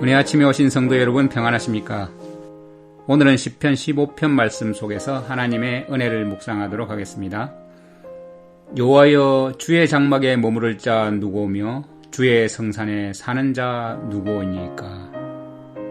은혜 아침에 오신 성도 여러분 평안하십니까? 오늘은 10편 15편 말씀 속에서 하나님의 은혜를 묵상하도록 하겠습니다. 여호와여 주의 장막에 머무를 자 누구오며 주의 성산에 사는 자 누구오니까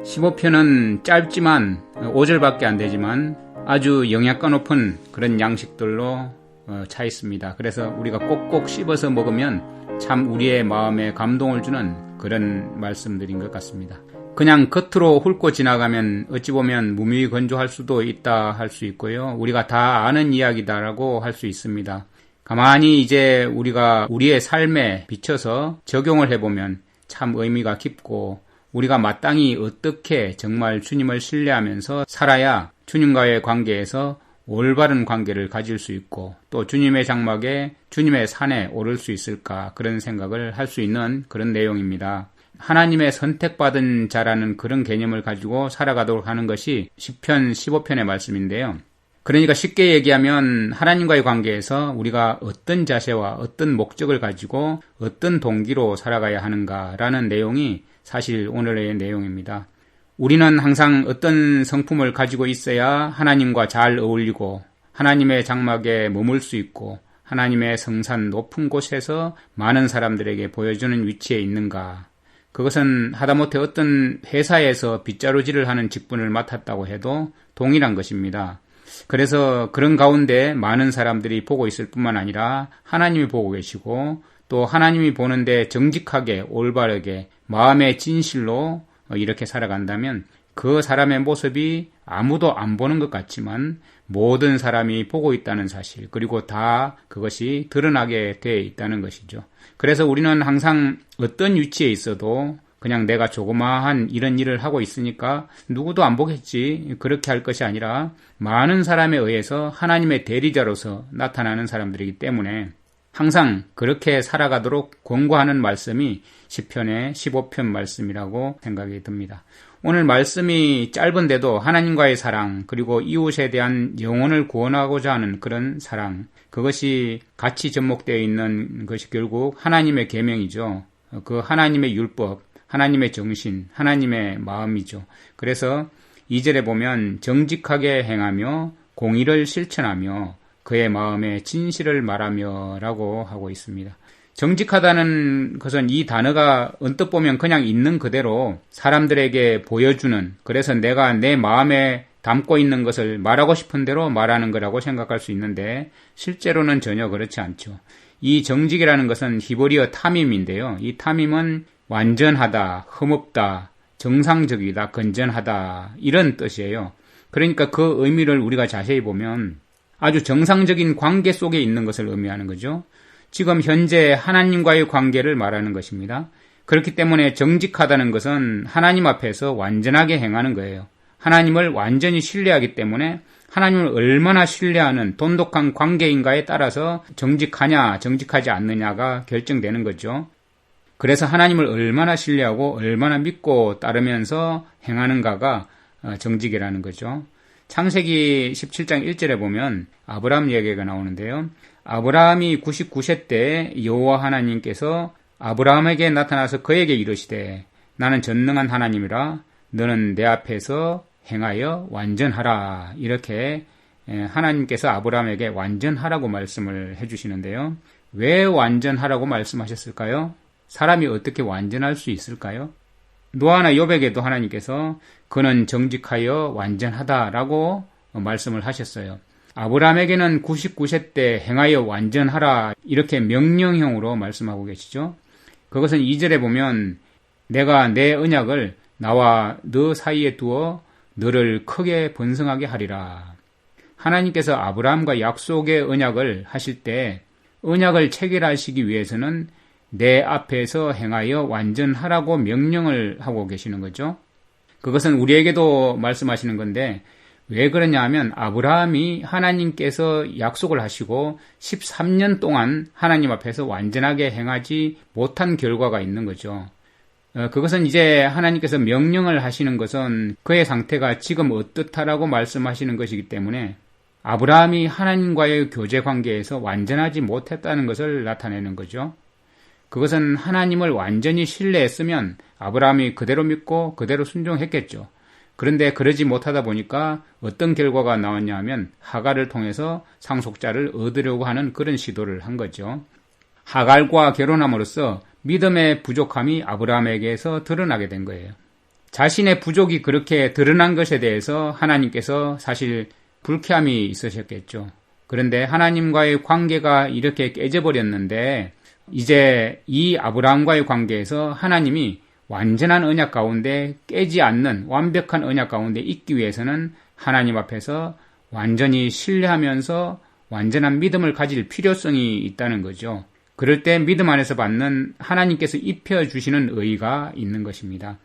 15편은 짧지만 5절밖에 안 되지만 아주 영양가 높은 그런 양식들로 어, 차 있습니다. 그래서 우리가 꼭꼭 씹어서 먹으면 참 우리의 마음에 감동을 주는 그런 말씀들인 것 같습니다. 그냥 겉으로 훑고 지나가면 어찌 보면 무미 건조할 수도 있다 할 수 있고요. 우리가 다 아는 이야기다라고 할 수 있습니다. 가만히 이제 우리가 우리의 삶에 비춰서 적용을 해보면 참 의미가 깊고 우리가 마땅히 어떻게 정말 주님을 신뢰하면서 살아야 주님과의 관계에서 올바른 관계를 가질 수 있고 또 주님의 장막에 주님의 산에 오를 수 있을까 그런 생각을 할 수 있는 그런 내용입니다. 하나님의 선택받은 자라는 그런 개념을 가지고 살아가도록 하는 것이 10편, 15편의 말씀인데요. 그러니까 쉽게 얘기하면 하나님과의 관계에서 우리가 어떤 자세와 어떤 목적을 가지고 어떤 동기로 살아가야 하는가라는 내용이 사실 오늘의 내용입니다. 우리는 항상 어떤 성품을 가지고 있어야 하나님과 잘 어울리고 하나님의 장막에 머물 수 있고 하나님의 성산 높은 곳에서 많은 사람들에게 보여주는 위치에 있는가. 그것은 하다못해 어떤 회사에서 빗자루질을 하는 직분을 맡았다고 해도 동일한 것입니다. 그래서 그런 가운데 많은 사람들이 보고 있을 뿐만 아니라 하나님이 보고 계시고 또 하나님이 보는데 정직하게 올바르게 마음의 진실로 어, 이렇게 살아간다면 그 사람의 모습이 아무도 안 보는 것 같지만 모든 사람이 보고 있다는 사실, 그리고 다 그것이 드러나게 돼 있다는 것이죠. 그래서 우리는 항상 어떤 위치에 있어도 그냥 내가 조그마한 이런 일을 하고 있으니까 누구도 안 보겠지. 그렇게 할 것이 아니라 많은 사람에 의해서 하나님의 대리자로서 나타나는 사람들이기 때문에 항상 그렇게 살아가도록 권고하는 말씀이 10편의 15편 말씀이라고 생각이 듭니다. 오늘 말씀이 짧은데도 하나님과의 사랑, 그리고 이웃에 대한 영혼을 구원하고자 하는 그런 사랑, 그것이 같이 접목되어 있는 것이 결국 하나님의 계명이죠. 그 하나님의 율법, 하나님의 정신, 하나님의 마음이죠. 그래서 2절에 보면 정직하게 행하며 공의를 실천하며 그의 마음에 진실을 말하며 라고 하고 있습니다. 정직하다는 것은 이 단어가 언뜻 보면 그냥 있는 그대로 사람들에게 보여주는 그래서 내가 내 마음에 담고 있는 것을 말하고 싶은 대로 말하는 거라고 생각할 수 있는데 실제로는 전혀 그렇지 않죠. 이 정직이라는 것은 히브리어 탐임인데요. 이 탐임은 완전하다, 흠없다, 정상적이다, 건전하다 이런 뜻이에요. 그러니까 그 의미를 우리가 자세히 보면 아주 정상적인 관계 속에 있는 것을 의미하는 거죠. 지금 현재 하나님과의 관계를 말하는 것입니다. 그렇기 때문에 정직하다는 것은 하나님 앞에서 완전하게 행하는 거예요. 하나님을 완전히 신뢰하기 때문에 하나님을 얼마나 신뢰하는 돈독한 관계인가에 따라서 정직하냐, 정직하지 않느냐가 결정되는 거죠. 그래서 하나님을 얼마나 신뢰하고 얼마나 믿고 따르면서 행하는가가 어, 정직이라는 거죠. 창세기 17장 1절에 보면 아브라함 이야기가 나오는데요. 아브라함이 99세 때 여호와 하나님께서 아브라함에게 나타나서 그에게 이르시되 나는 전능한 하나님이라 너는 내 앞에서 행하여 완전하라 이렇게 하나님께서 아브라함에게 완전하라고 말씀을 해주시는데요. 왜 완전하라고 말씀하셨을까요? 사람이 어떻게 완전할 수 있을까요? 노아나 요백에도 하나님께서 그는 정직하여 완전하다라고 말씀을 하셨어요. 아브라함에게는 99세 때 행하여 완전하라 이렇게 명령형으로 말씀하고 계시죠. 그것은 2절에 보면 내가 내 언약을 나와 너 사이에 두어 너를 크게 번성하게 하리라. 하나님께서 아브라함과 약속의 언약을 하실 때 언약을 체결하시기 위해서는 내 앞에서 행하여 완전하라고 명령을 하고 계시는 거죠. 그것은 우리에게도 말씀하시는 건데 왜 그러냐 하면 아브라함이 하나님께서 약속을 하시고 13년 동안 하나님 앞에서 완전하게 행하지 못한 결과가 있는 거죠. 어, 그것은 이제 하나님께서 명령을 하시는 것은 그의 상태가 지금 어떻다라고 말씀하시는 것이기 때문에 아브라함이 하나님과의 교제 관계에서 완전하지 못했다는 것을 나타내는 거죠. 그것은 하나님을 완전히 신뢰했으면 아브라함이 그대로 믿고 그대로 순종했겠죠. 그런데 그러지 못하다 보니까 어떤 결과가 나왔냐 하면 하갈을 통해서 상속자를 얻으려고 하는 그런 시도를 한 거죠. 하갈과 결혼함으로써 믿음의 부족함이 아브라함에게서 드러나게 된 거예요. 자신의 부족이 그렇게 드러난 것에 대해서 하나님께서 사실 불쾌함이 있으셨겠죠. 그런데 하나님과의 관계가 이렇게 깨져버렸는데 이제 이 아브라함과의 관계에서 하나님이 완전한 언약 가운데 깨지 않는 완벽한 언약 가운데 있기 위해서는 하나님 앞에서 완전히 신뢰하면서 완전한 믿음을 가질 필요성이 있다는 거죠. 그럴 때 믿음 안에서 받는 하나님께서 입혀주시는 의가 있는 것입니다.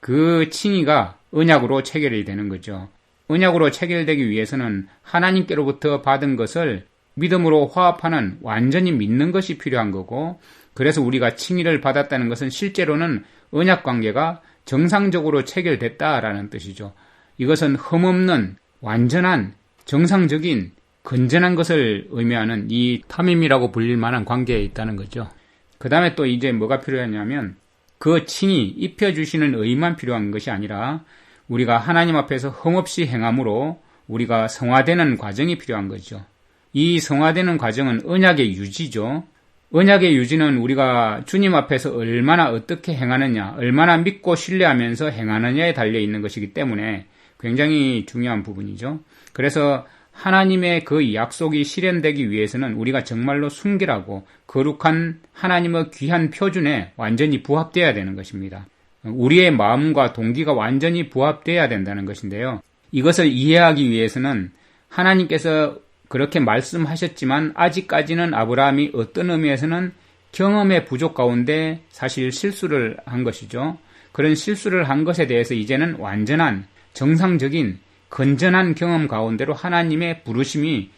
그 칭의가 언약으로 체결이 되는 거죠. 언약으로 체결되기 위해서는 하나님께로부터 받은 것을 믿음으로 화합하는 완전히 믿는 것이 필요한 거고 그래서 우리가 칭의를 받았다는 것은 실제로는 언약 관계가 정상적으로 체결됐다라는 뜻이죠. 이것은 흠없는 완전한 정상적인 건전한 것을 의미하는 이 탐임이라고 불릴 만한 관계에 있다는 거죠. 그 다음에 또 이제 뭐가 필요하냐면 그 칭이 입혀주시는 의만 필요한 것이 아니라 우리가 하나님 앞에서 흠없이 행함으로 우리가 성화되는 과정이 필요한 거죠. 이 성화되는 과정은 언약의 유지죠. 언약의 유지는 우리가 주님 앞에서 얼마나 어떻게 행하느냐, 얼마나 믿고 신뢰하면서 행하느냐에 달려 있는 것이기 때문에 굉장히 중요한 부분이죠. 그래서 하나님의 그 약속이 실현되기 위해서는 우리가 정말로 순결하고 거룩한 하나님의 귀한 표준에 완전히 부합되어야 되는 것입니다. 우리의 마음과 동기가 완전히 부합되어야 된다는 것인데요. 이것을 이해하기 위해서는 하나님께서 그렇게 말씀하셨지만 아직까지는 아브라함이 어떤 의미에서는 경험의 부족 가운데 사실 실수를 한 것이죠. 그런 실수를 한 것에 대해서 이제는 완전한 정상적인 건전한 경험 가운데로 하나님의 부르심이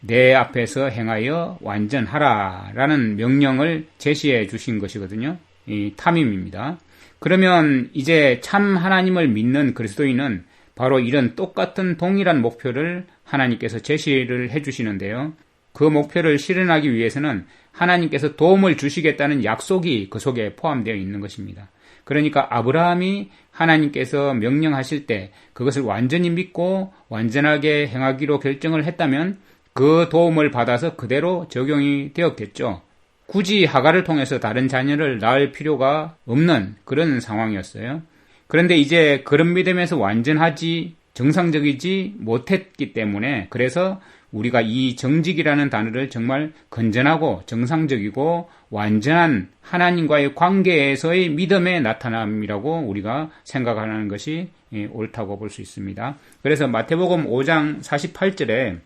내 앞에서 행하여 완전하라라는 명령을 제시해 주신 것이거든요. 이 탐임입니다. 그러면 이제 참 하나님을 믿는 그리스도인은 바로 이런 똑같은 동일한 목표를 하나님께서 제시를 해 주시는데요. 그 목표를 실현하기 위해서는 하나님께서 도움을 주시겠다는 약속이 그 속에 포함되어 있는 것입니다. 그러니까 아브라함이 하나님께서 명령하실 때 그것을 완전히 믿고 완전하게 행하기로 결정을 했다면 그 도움을 받아서 그대로 적용이 되었겠죠. 굳이 하가를 통해서 다른 자녀를 낳을 필요가 없는 그런 상황이었어요. 그런데 이제 그런 믿음에서 완전하지 정상적이지 못했기 때문에 그래서 우리가 이 정직이라는 단어를 정말 건전하고 정상적이고 완전한 하나님과의 관계에서의 믿음의 나타남이라고 우리가 생각하는 것이 예, 옳다고 볼 수 있습니다. 그래서 마태복음 5장 48절에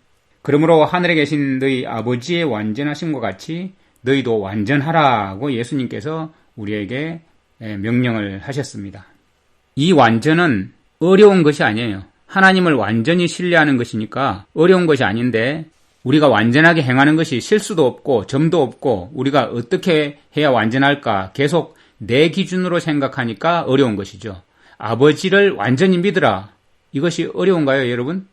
그러므로 하늘에 계신 너희 아버지의 완전하심과 같이 너희도 완전하라고 예수님께서 우리에게 예, 명령을 하셨습니다. 이 완전은 어려운 것이 아니에요. 하나님을 완전히 신뢰하는 것이니까 어려운 것이 아닌데 우리가 완전하게 행하는 것이 실수도 없고 점도 없고 우리가 어떻게 해야 완전할까 계속 내 기준으로 생각하니까 어려운 것이죠. 아버지를 완전히 믿으라. 이것이 어려운가요, 여러분?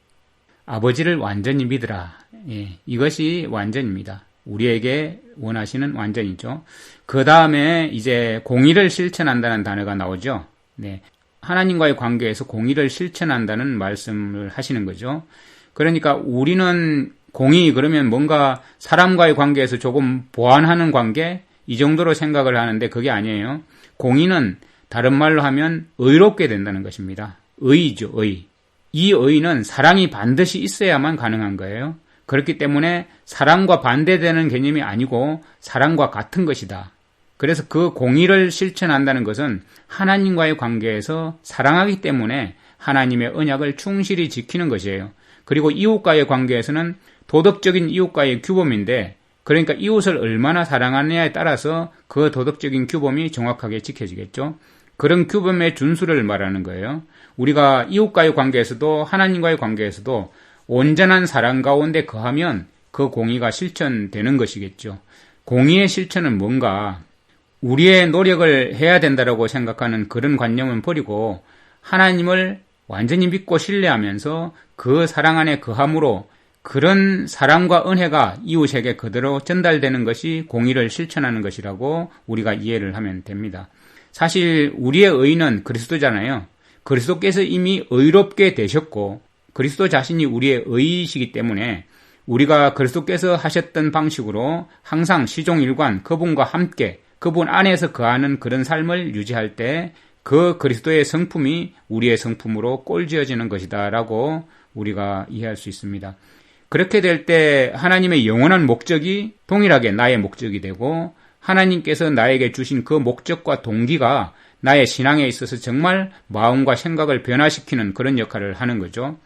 아버지를 완전히 믿으라. 예, 이것이 완전입니다. 우리에게 원하시는 완전이죠. 그 다음에 이제 공의를 실천한다는 단어가 나오죠. 네. 하나님과의 관계에서 공의를 실천한다는 말씀을 하시는 거죠. 그러니까 우리는 공의 그러면 뭔가 사람과의 관계에서 조금 보완하는 관계 이 정도로 생각을 하는데 그게 아니에요. 공의는 다른 말로 하면 의롭게 된다는 것입니다. 의죠, 의. 이 의는 사랑이 반드시 있어야만 가능한 거예요. 그렇기 때문에 사랑과 반대되는 개념이 아니고 사랑과 같은 것이다. 그래서 그 공의를 실천한다는 것은 하나님과의 관계에서 사랑하기 때문에 하나님의 언약을 충실히 지키는 것이에요. 그리고 이웃과의 관계에서는 도덕적인 이웃과의 규범인데 그러니까 이웃을 얼마나 사랑하느냐에 따라서 그 도덕적인 규범이 정확하게 지켜지겠죠. 그런 규범의 준수를 말하는 거예요. 우리가 이웃과의 관계에서도 하나님과의 관계에서도 온전한 사랑 가운데 거하면 그 공의가 실천되는 것이겠죠. 공의의 실천은 뭔가 우리의 노력을 해야 된다라고 생각하는 그런 관념은 버리고 하나님을 완전히 믿고 신뢰하면서 그 사랑 안에 거함으로 그런 사랑과 은혜가 이웃에게 그대로 전달되는 것이 공의를 실천하는 것이라고 우리가 이해를 하면 됩니다. 사실 우리의 의는 그리스도잖아요. 그리스도께서 이미 의롭게 되셨고 그리스도 자신이 우리의 의이시기 때문에 우리가 그리스도께서 하셨던 방식으로 항상 시종일관 그분과 함께 그분 안에서 거하는 그런 삶을 유지할 때 그 그리스도의 성품이 우리의 성품으로 꼴지어지는 것이다라고 우리가 이해할 수 있습니다. 그렇게 될 때 하나님의 영원한 목적이 동일하게 나의 목적이 되고 하나님께서 나에게 주신 그 목적과 동기가 나의 신앙에 있어서 정말 마음과 생각을 변화시키는 그런 역할을 하는 거죠.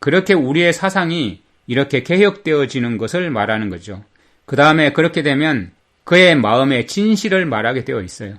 그렇게 우리의 사상이 이렇게 개혁되어지는 것을 말하는 거죠. 그 다음에 그렇게 되면 그의 마음의 진실을 말하게 되어 있어요.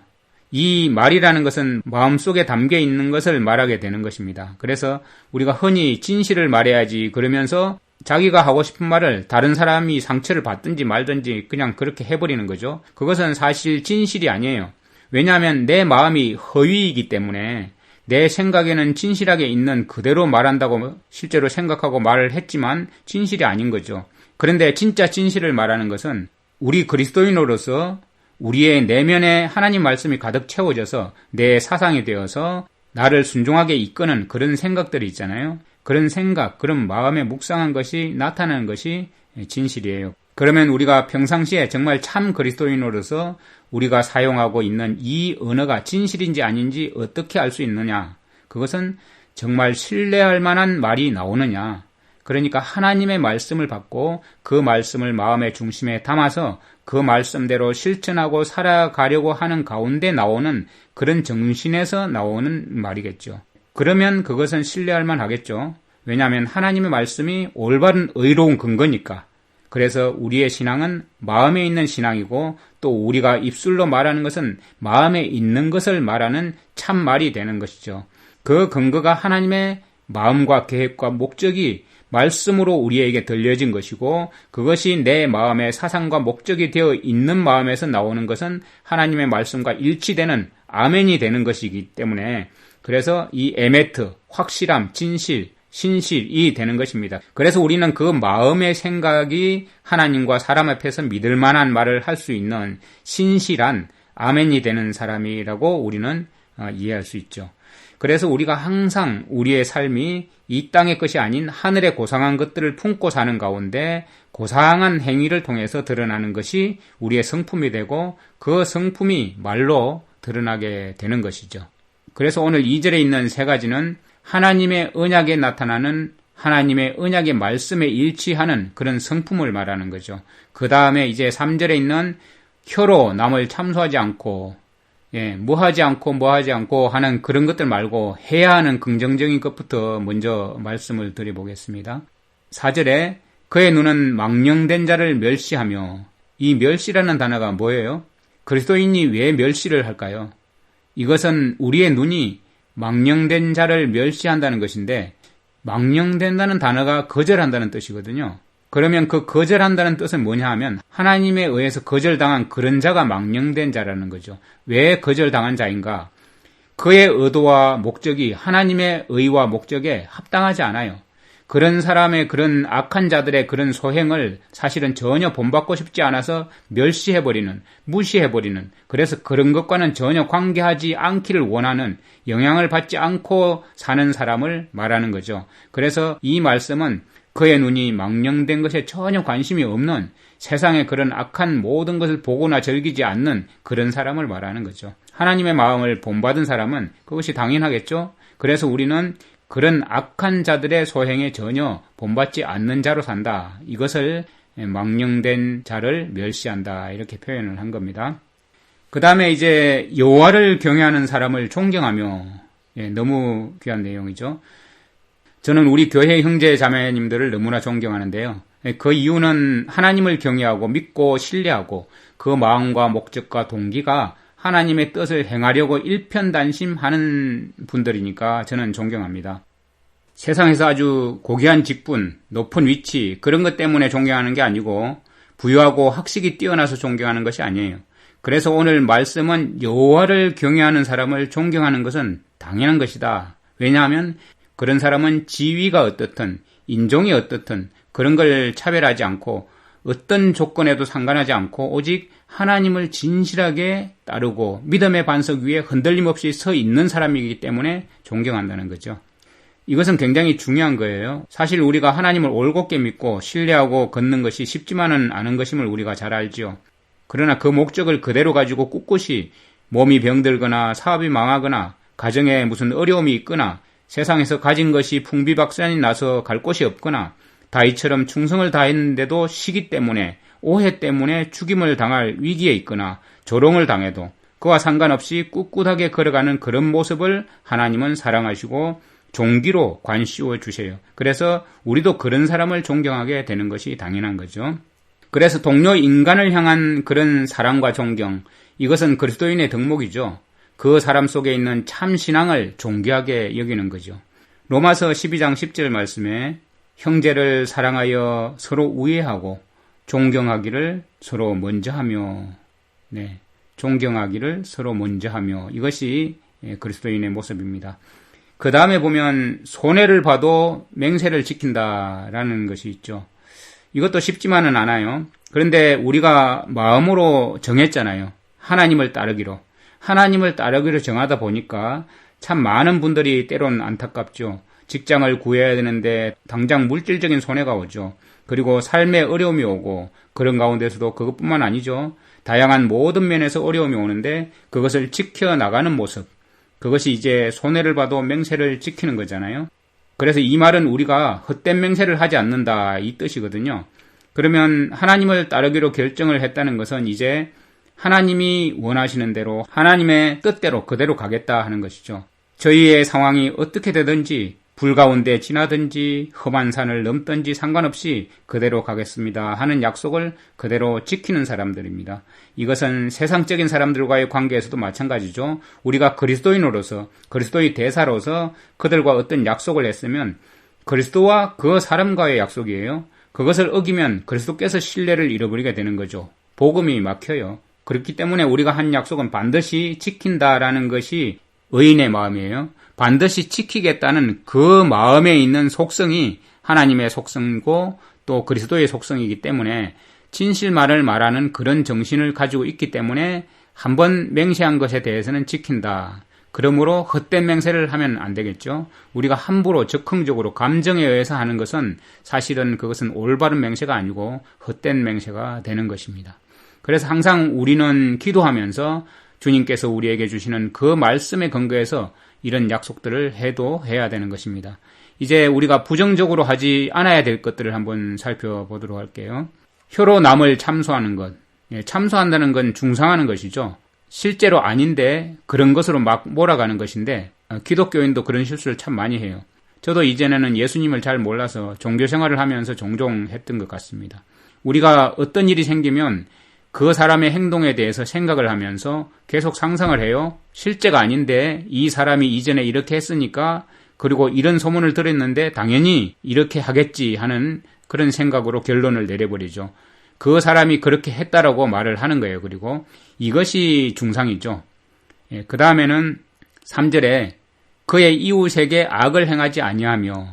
이 말이라는 것은 마음 속에 담겨 있는 것을 말하게 되는 것입니다. 그래서 우리가 흔히 진실을 말해야지 그러면서 자기가 하고 싶은 말을 다른 사람이 상처를 받든지 말든지 그냥 그렇게 해버리는 거죠. 그것은 사실 진실이 아니에요. 왜냐하면 내 마음이 허위이기 때문에 내 생각에는 진실하게 있는 그대로 말한다고 실제로 생각하고 말을 했지만 진실이 아닌 거죠. 그런데 진짜 진실을 말하는 것은 우리 그리스도인으로서 우리의 내면에 하나님 말씀이 가득 채워져서 내 사상이 되어서 나를 순종하게 이끄는 그런 생각들이 있잖아요. 그런 생각, 그런 마음에 묵상한 것이 나타나는 것이 진실이에요. 그러면 우리가 평상시에 정말 참 그리스도인으로서 우리가 사용하고 있는 이 언어가 진실인지 아닌지 어떻게 알 수 있느냐? 그것은 정말 신뢰할 만한 말이 나오느냐? 그러니까 하나님의 말씀을 받고 그 말씀을 마음의 중심에 담아서 그 말씀대로 실천하고 살아가려고 하는 가운데 나오는 그런 정신에서 나오는 말이겠죠. 그러면 그것은 신뢰할 만 하겠죠. 왜냐하면 하나님의 말씀이 올바른 의로운 근거니까. 그래서 우리의 신앙은 마음에 있는 신앙이고 또 우리가 입술로 말하는 것은 마음에 있는 것을 말하는 참말이 되는 것이죠. 그 근거가 하나님의 마음과 계획과 목적이 말씀으로 우리에게 들려진 것이고 그것이 내 마음의 사상과 목적이 되어 있는 마음에서 나오는 것은 하나님의 말씀과 일치되는 아멘이 되는 것이기 때문에 그래서 이 에메트, 확실함, 진실, 신실이 되는 것입니다. 그래서 우리는 그 마음의 생각이 하나님과 사람 앞에서 믿을 만한 말을 할 수 있는 신실한 아멘이 되는 사람이라고 우리는 어, 이해할 수 있죠. 그래서 우리가 항상 우리의 삶이 이 땅의 것이 아닌 하늘의 고상한 것들을 품고 사는 가운데 고상한 행위를 통해서 드러나는 것이 우리의 성품이 되고 그 성품이 말로 드러나게 되는 것이죠. 그래서 오늘 2절에 있는 세 가지는 하나님의 언약에 나타나는 하나님의 언약의 말씀에 일치하는 그런 성품을 말하는 거죠. 그 다음에 이제 3절에 있는 혀로 남을 참소하지 않고 예, 뭐 하지 않고 뭐 하지 않고 하는 그런 것들 말고 해야 하는 긍정적인 것부터 먼저 말씀을 드려보겠습니다. 4절에 그의 눈은 망령된 자를 멸시하며 이 멸시라는 단어가 뭐예요? 그리스도인이 왜 멸시를 할까요? 이것은 우리의 눈이 망령된 자를 멸시한다는 것인데 망령된다는 단어가 거절한다는 뜻이거든요. 그러면 그 거절한다는 뜻은 뭐냐 하면 하나님에 의해서 거절당한 그런 자가 망령된 자라는 거죠. 왜 거절당한 자인가? 그의 의도와 목적이 하나님의 의와 목적에 합당하지 않아요. 그런 사람의 그런 악한 자들의 그런 소행을 사실은 전혀 본받고 싶지 않아서 멸시해버리는, 무시해버리는, 그래서 그런 것과는 전혀 관계하지 않기를 원하는, 영향을 받지 않고 사는 사람을 말하는 거죠. 그래서 이 말씀은 그의 눈이 망령된 것에 전혀 관심이 없는 세상의 그런 악한 모든 것을 보거나 즐기지 않는 그런 사람을 말하는 거죠. 하나님의 마음을 본받은 사람은 그것이 당연하겠죠? 그래서 우리는 그런 악한 자들의 소행에 전혀 본받지 않는 자로 산다. 이것을 망령된 자를 멸시한다. 이렇게 표현을 한 겁니다. 그 다음에 이제 여호와를 경외하는 사람을 존경하며 예, 너무 귀한 내용이죠. 저는 우리 교회 형제 자매님들을 너무나 존경하는데요. 예, 그 이유는 하나님을 경외하고 믿고 신뢰하고 그 마음과 목적과 동기가 하나님의 뜻을 행하려고 일편단심하는 분들이니까 저는 존경합니다. 세상에서 아주 고귀한 직분, 높은 위치, 그런 것 때문에 존경하는 게 아니고 부유하고 학식이 뛰어나서 존경하는 것이 아니에요. 그래서 오늘 말씀은 여호와를 경외하는 사람을 존경하는 것은 당연한 것이다. 왜냐하면 그런 사람은 지위가 어떻든 인종이 어떻든 그런 걸 차별하지 않고 어떤 조건에도 상관하지 않고 오직 하나님을 진실하게 따르고 믿음의 반석 위에 흔들림 없이 서 있는 사람이기 때문에 존경한다는 거죠. 이것은 굉장히 중요한 거예요. 사실 우리가 하나님을 올곧게 믿고 신뢰하고 걷는 것이 쉽지만은 않은 것임을 우리가 잘 알지요. 그러나 그 목적을 그대로 가지고 꿋꿋이 몸이 병들거나 사업이 망하거나 가정에 무슨 어려움이 있거나 세상에서 가진 것이 풍비박산이 나서 갈 곳이 없거나 다이처럼 충성을 다했는데도 시기 때문에 오해 때문에 죽임을 당할 위기에 있거나 조롱을 당해도 그와 상관없이 꿋꿋하게 걸어가는 그런 모습을 하나님은 사랑하시고 종기로 관씌워 주세요. 그래서 우리도 그런 사람을 존경하게 되는 것이 당연한 거죠. 그래서 동료 인간을 향한 그런 사랑과 존경, 이것은 그리스도인의 덕목이죠. 그 사람 속에 있는 참 신앙을 존귀하게 여기는 거죠. 로마서 12장 10절 말씀에 형제를 사랑하여 서로 우애하고 존경하기를 서로 먼저 하며 네. 존경하기를 서로 먼저 하며 이것이 예, 그리스도인의 모습입니다. 그 다음에 보면 손해를 봐도 맹세를 지킨다라는 것이 있죠. 이것도 쉽지만은 않아요. 그런데 우리가 마음으로 정했잖아요. 하나님을 따르기로. 하나님을 따르기로 정하다 보니까 참 많은 분들이 때론 안타깝죠. 직장을 구해야 되는데 당장 물질적인 손해가 오죠. 그리고 삶에 어려움이 오고 그런 가운데서도 그것뿐만 아니죠. 다양한 모든 면에서 어려움이 오는데 그것을 지켜나가는 모습. 그것이 이제 손해를 봐도 맹세를 지키는 거잖아요. 그래서 이 말은 우리가 헛된 맹세를 하지 않는다 이 뜻이거든요. 그러면 하나님을 따르기로 결정을 했다는 것은 이제 하나님이 원하시는 대로 하나님의 뜻대로 그대로 가겠다 하는 것이죠. 저희의 상황이 어떻게 되든지 불 가운데 지나든지 험한 산을 넘든지 상관없이 그대로 가겠습니다 하는 약속을 그대로 지키는 사람들입니다. 이것은 세상적인 사람들과의 관계에서도 마찬가지죠. 우리가 그리스도인으로서 그리스도의 대사로서 그들과 어떤 약속을 했으면 그리스도와 그 사람과의 약속이에요. 그것을 어기면 그리스도께서 신뢰를 잃어버리게 되는 거죠. 복음이 막혀요. 그렇기 때문에 우리가 한 약속은 반드시 지킨다라는 것이 의인의 마음이에요. 반드시 지키겠다는 그 마음에 있는 속성이 하나님의 속성이고 또 그리스도의 속성이기 때문에 진실말을 말하는 그런 정신을 가지고 있기 때문에 한 번 맹세한 것에 대해서는 지킨다. 그러므로 헛된 맹세를 하면 안 되겠죠. 우리가 함부로 적극적으로 감정에 의해서 하는 것은 사실은 그것은 올바른 맹세가 아니고 헛된 맹세가 되는 것입니다. 그래서 항상 우리는 기도하면서 주님께서 우리에게 주시는 그 말씀에 근거해서 이런 약속들을 해도 해야 되는 것입니다. 이제 우리가 부정적으로 하지 않아야 될 것들을 한번 살펴보도록 할게요. 혀로 남을 참소하는 것. 예, 참소한다는 건 중상하는 것이죠. 실제로 아닌데 그런 것으로 막 몰아가는 것인데 어, 기독교인도 그런 실수를 참 많이 해요. 저도 이전에는 예수님을 잘 몰라서 종교 생활을 하면서 종종 했던 것 같습니다. 우리가 어떤 일이 생기면 그 사람의 행동에 대해서 생각을 하면서 계속 상상을 해요. 실제가 아닌데 이 사람이 이전에 이렇게 했으니까 그리고 이런 소문을 들었는데 당연히 이렇게 하겠지 하는 그런 생각으로 결론을 내려버리죠. 그 사람이 그렇게 했다라고 말을 하는 거예요. 그리고 이것이 중상이죠. 예, 그 다음에는 3절에 그의 이웃에게 악을 행하지 아니하며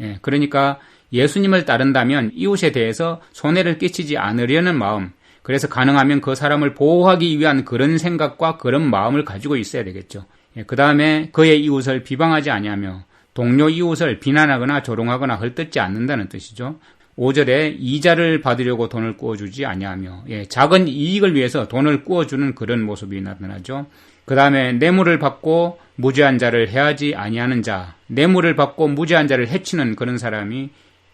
예, 그러니까 예수님을 따른다면 이웃에 대해서 손해를 끼치지 않으려는 마음 그래서 가능하면 그 사람을 보호하기 위한 그런 생각과 그런 마음을 가지고 있어야 되겠죠. 예, 그 다음에 그의 이웃을 비방하지 아니하며 동료 이웃을 비난하거나 조롱하거나 헐뜯지 않는다는 뜻이죠. 5절에 이자를 받으려고 돈을 꾸어주지 아니하며 예, 작은 이익을 위해서 돈을 꾸어주는 그런 모습이 나타나죠. 그 다음에 뇌물을 받고 무죄한 자를 해하지 아니하는 자, 뇌물을 받고 무죄한 자를 해치는 그런 사람이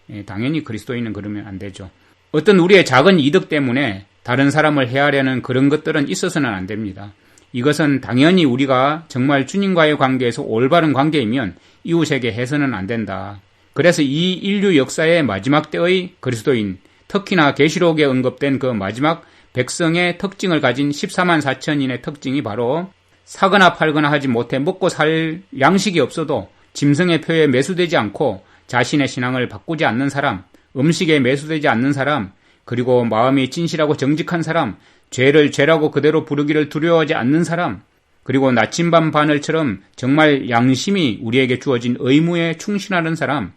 예, 당연히 그리스도인은 그러면 안 되죠. 어떤 우리의 작은 이득 때문에 다른 사람을 해하려는 그런 것들은 있어서는 안 됩니다. 이것은 당연히 우리가 정말 주님과의 관계에서 올바른 관계이면 이웃에게 해서는 안 된다. 그래서 이 인류 역사의 마지막 때의 그리스도인, 특히나 계시록에 언급된 그 마지막 백성의 특징을 가진 14만 4천인의 특징이 바로 사거나 팔거나 하지 못해 먹고 살 양식이 없어도 짐승의 표에 매수되지 않고 자신의 신앙을 바꾸지 않는 사람, 음식에 매수되지 않는 사람, 그리고 마음이 진실하고 정직한 사람, 죄를 죄라고 그대로 부르기를 두려워하지 않는 사람, 그리고 나침반 바늘처럼 정말 양심이 우리에게 주어진 의무에 충실하는 사람,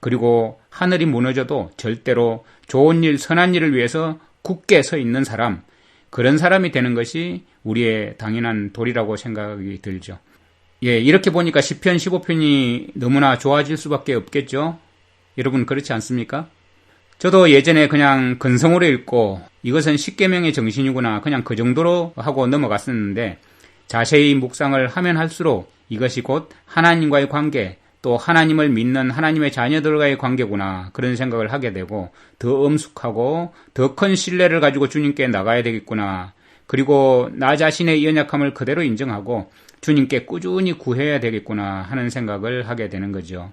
그리고 하늘이 무너져도 절대로 좋은 일, 선한 일을 위해서 굳게 서 있는 사람, 그런 사람이 되는 것이 우리의 당연한 도리라고 생각이 들죠. 예, 이렇게 보니까 10편, 15편이 너무나 좋아질 수밖에 없겠죠? 여러분, 그렇지 않습니까? 저도 예전에 그냥 근성으로 읽고 이것은 10계명의 정신이구나 그냥 그 정도로 하고 넘어갔었는데 자세히 묵상을 하면 할수록 이것이 곧 하나님과의 관계 또 하나님을 믿는 하나님의 자녀들과의 관계구나 그런 생각을 하게 되고 더 엄숙하고 더 큰 신뢰를 가지고 주님께 나가야 되겠구나 그리고 나 자신의 연약함을 그대로 인정하고 주님께 꾸준히 구해야 되겠구나 하는 생각을 하게 되는 거죠.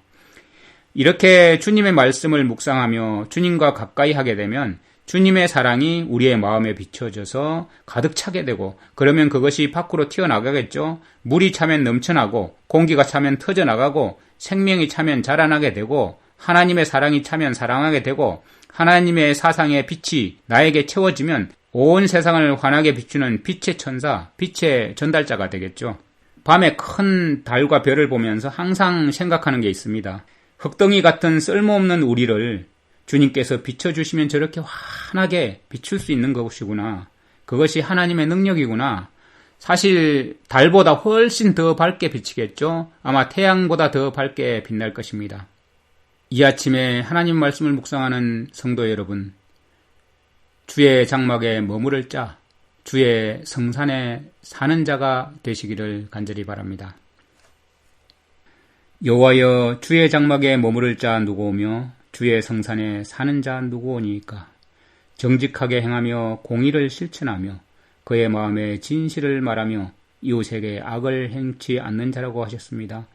이렇게 주님의 말씀을 묵상하며 주님과 가까이 하게 되면 주님의 사랑이 우리의 마음에 비춰져서 가득 차게 되고 그러면 그것이 밖으로 튀어나가겠죠. 물이 차면 넘쳐나고 공기가 차면 터져나가고 생명이 차면 자라나게 되고 하나님의 사랑이 차면 사랑하게 되고 하나님의 사상의 빛이 나에게 채워지면 온 세상을 환하게 비추는 빛의 천사, 빛의 전달자가 되겠죠. 밤에 큰 달과 별을 보면서 항상 생각하는 게 있습니다. 흙덩이 같은 쓸모없는 우리를 주님께서 비춰주시면 저렇게 환하게 비출 수 있는 것이구나. 그것이 하나님의 능력이구나. 사실 달보다 훨씬 더 밝게 비치겠죠. 아마 태양보다 더 밝게 빛날 것입니다. 이 아침에 하나님 말씀을 묵상하는 성도 여러분, 주의 장막에 머무를 자, 주의 성산에 사는 자가 되시기를 간절히 바랍니다. 여호와여 주의 장막에 머무를 자 누구 오며 주의 성산에 사는 자 누구 오니까 정직하게 행하며 공의를 실천하며 그의 마음에 진실을 말하며 이웃에게 악을 행치 않는 자라고 하셨습니다.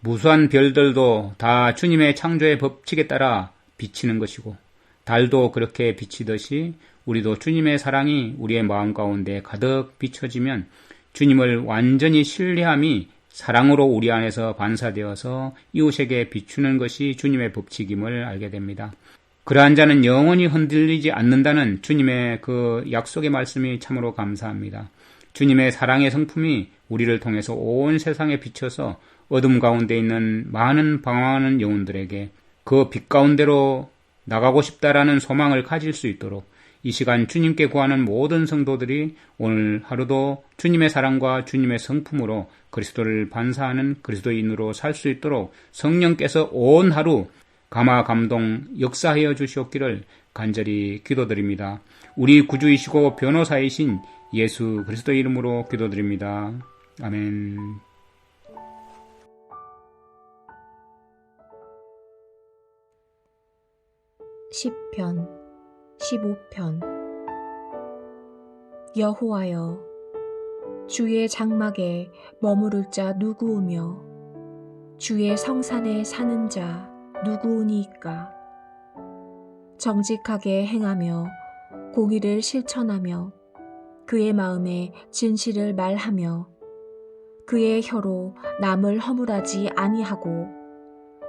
무수한 별들도 다 주님의 창조의 법칙에 따라 비치는 것이고 달도 그렇게 비치듯이 우리도 주님의 사랑이 우리의 마음 가운데 가득 비춰지면 주님을 완전히 신뢰함이 사랑으로 우리 안에서 반사되어서 이웃에게 비추는 것이 주님의 법칙임을 알게 됩니다. 그러한 자는 영원히 흔들리지 않는다는 주님의 그 약속의 말씀이 참으로 감사합니다. 주님의 사랑의 성품이 우리를 통해서 온 세상에 비춰서 어둠 가운데 있는 많은 방황하는 영혼들에게 그 빛 가운데로 나가고 싶다라는 소망을 가질 수 있도록 이 시간 주님께 구하는 모든 성도들이 오늘 하루도 주님의 사랑과 주님의 성품으로 그리스도를 반사하는 그리스도인으로 살 수 있도록 성령께서 온 하루 감화 감동 역사하여 주시옵기를 간절히 기도드립니다. 우리 구주이시고 변호사이신 예수 그리스도 이름으로 기도드립니다. 아멘. 시편 15편. 여호와여 주의 장막에 머무를 자 누구우며 주의 성산에 사는 자 누구우니까? 정직하게 행하며 공의를 실천하며 그의 마음에 진실을 말하며 그의 혀로 남을 허물하지 아니하고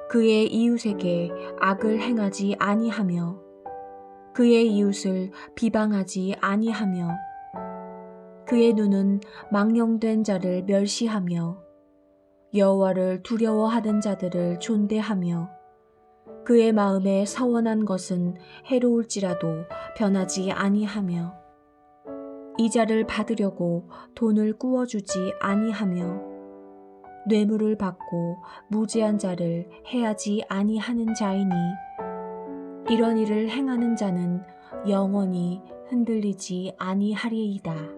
그의 이웃에게 악을 행하지 아니하며 그의 이웃을 비방하지 아니하며 그의 눈은 망령된 자를 멸시하며 여호와를 두려워하는 자들을 존대하며 그의 마음에 서원한 것은 해로울지라도 변하지 아니하며 이자를 받으려고 돈을 꾸어주지 아니하며 뇌물을 받고 무죄한 자를 해하지 아니하는 자이니 이런 일을 행하는 자는 영원히 흔들리지 아니하리이다.